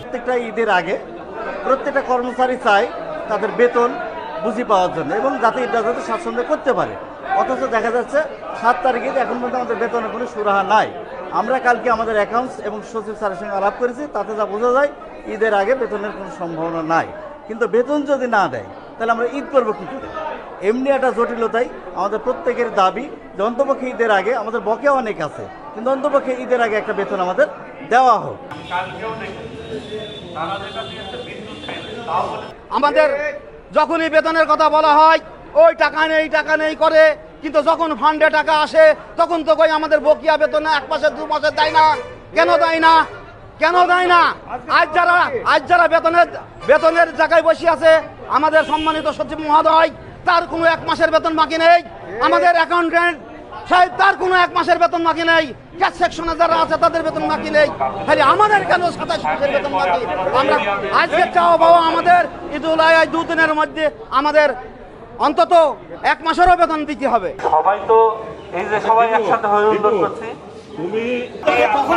প্রত্যেকটা ঈদের আগে প্রত্যেকটা কর্মচারী চায় তাদের বেতন বুঝি পাওয়ার জন্য এবং যাতে এটা যাতে স্বাচ্ছন্দ্য করতে পারে। অথচ দেখা যাচ্ছে, সাত তারিখে এখন পর্যন্ত আমাদের বেতনের কোনো সুরাহা নাই। আমরা কালকে আমাদের অ্যাকাউন্টস এবং সচিব স্যারের সঙ্গে আলাপ করেছি, তাতে যা বোঝা যায়, ঈদের আগে বেতনের কোনো সম্ভাবনা নাই। কিন্তু বেতন যদি না দেয়, তাহলে আমরা ঈদ করব কী করে? এমনি একটা জটিলতাই আমাদের প্রত্যেকের দাবি যে অন্তপক্ষে ঈদের আগে আমাদের বকে অনেক আছে কিন্তু অন্তপক্ষে ঈদের আগে একটা বেতন আমাদের দেওয়া হোক। আমাদের যখনই বেতনের কথা বলা হয় ওই টাকা নেই টাকা নেই করে কিন্তু যখন ফান্ডে টাকা আসে তখন তো কই আমাদের বকিয়া বেতন এক মাসের দু মাসের দেয় না। কেন দেয় না? কেন দেয় না? আজ যারা আজ যারা বেতনের বেতনের জায়গায় বসে আছে আমাদের সম্মানিত সচিব মহোদয় তার কোনো এক মাসের বেতন বাকি নেই। আমাদের অ্যাকাউন্টেন্ট সাহেব তার কোনো এক মাসের বেতন বাকি নেই। ক্যাশ সেকশনে যারা আছে তাদের বেতন বাকি নেই। খালি আমাদের কেন সাতাশ মাসের বেতন বাকি? আমরা আজকে চাওয়া পাওয়া আমাদের ঈদুল আয় দু দিনের মধ্যে আমাদের অন্তত এক মাসেরও বেতন দিতে হবে। সবাই তো এই যে সবাই একসাথে হয়ে করছি। তখন